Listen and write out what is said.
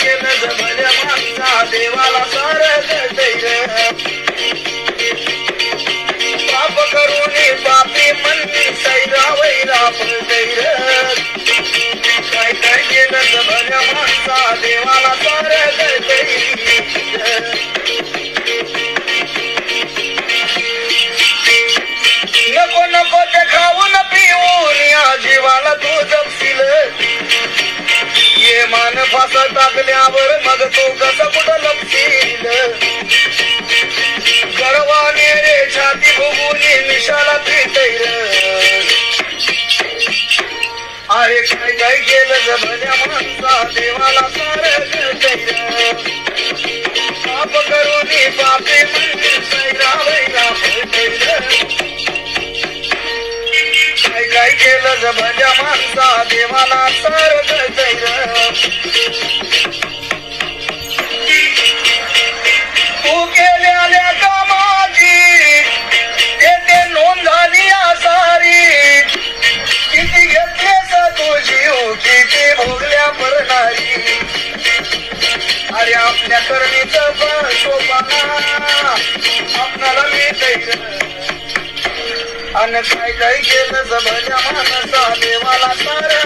काय काय केलं जमल्या माणसा देवाला टाकल्यावर मग तू कस कुठं लपशील? गर्वाने रे छाती भुगुनी मिशाला पिटैर अरे काय काय केलं जभल्या माणसा देवाला सार तैर पाप करून पापे म्हणजे सैरा वैरा तैर काय काय केलं जभल्या माणसा आपल्या करणीचं पण शोभाना आपणाला मिळतंय अन काय काय केलं जबल्या माणसा देवाला सारे